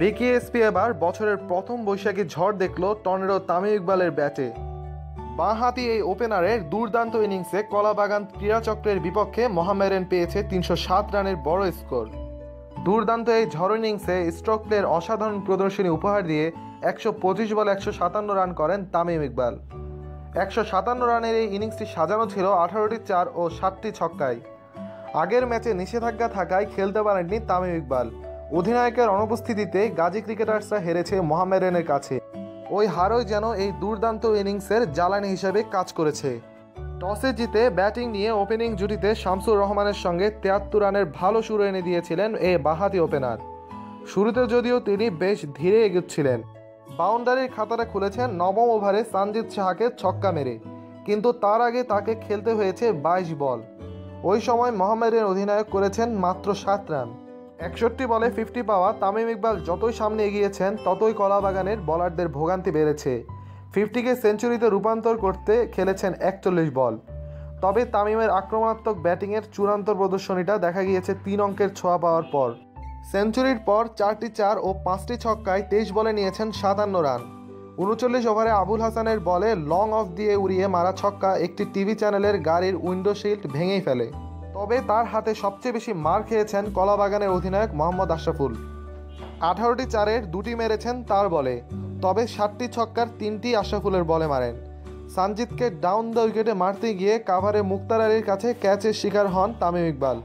BKSP এবার বছরের প্রথম বৈশাখী ঝড় দেখল টর্নেডো তামিম ইকবালের ব্যাটে। বাঁহাতি এই ওপেনারের দুর্দান্ত ইনিংসে কলাবাগান ক্রীড়াচক্রের বিপক্ষে মোহামেডান পেয়েছে তিনশো সাত রানের বড় স্কোর। দুর্দান্ত এই ঝড় ইনিংসে স্ট্রোক প্লের অসাধারণ প্রদর্শনী উপহার দিয়ে একশো পঁচিশ বলে একশো সাতান্ন রান করেন তামিম ইকবাল। একশো সাতান্ন রানের এই ইনিংসটি সাজানো ছিল আঠারোটি চার ও সাতটি ছক্কায়। আগের ম্যাচে নিষেধাজ্ঞা থাকায় খেলতে পারেননি তামিম ইকবাল। অধিনায়কের অনুপস্থিতিতে গাজী ক্রিকেটার্সরা হেরেছে মোহামেডানের কাছে। ওই হারই যেন এই দুর্দান্ত ইনিংসের জ্বালানি হিসেবে কাজ করেছে। টসে জিতে ব্যাটিং নিয়ে ওপেনিং জুটিতে শামসুর রহমানের সঙ্গে তেয়াত্তর রানের ভালো শুরু এনে দিয়েছিলেন এ বাহাতি ওপেনার। শুরুতে যদিও তিনি বেশ ধীরে এগোচ্ছিলেন। বাউন্ডারির খাতাটা খুলেছেন নবম ওভারে সানজিৎ শাহকে ছক্কা মেরে। কিন্তু তার আগে তাকে খেলতে হয়েছে বাইশ বল। ওই সময় মোহাম্মদের অধিনায়ক করেছেন মাত্র সাত রান। একষট্টি বলে ফিফটি পাওয়া তামিম ইকবাল যতই সামনে এগিয়েছেন, ততই কলাবাগানের বলারদের ভোগান্তি বেড়েছে। ফিফটিকে সেঞ্চুরিতে রূপান্তর করতে খেলেছেন একচল্লিশ বল। তবে তামিমের আক্রমণাত্মক ব্যাটিংয়ের চূড়ান্ত প্রদর্শনীটা দেখা গিয়েছে তিন অঙ্কের ছোঁয়া পাওয়ার পর। সেঞ্চুরির পর চারটি চার ও পাঁচটি ছক্কায় তেইশ বলে নিয়েছেন সাতান্ন রান। উনচল্লিশ ওভারে আবুল হাসানের বলে লং অফ দিয়ে উড়িয়ে মারা ছক্কা একটি টিভি চ্যানেলের গাড়ির উইন্ডো শিল্ড ভেঙেই ফেলে। তবে তার হাতে সবচেয়ে বেশি মার খেয়েছেন কলাবাগানের অধিনায়ক মোহাম্মদ আশরাফুল। আঠারোটি চারের দুটি মেরেছেন তার বলে, তবে সাতটি ছক্কার তিনটি আশরাফুলের বলে মারেন। সানজিদকে ডাউন দ্য উইকেটে মারতে গিয়ে কাভারে মুক্তার আলীর কাছে ক্যাচের শিকার হন তামিম ইকবাল।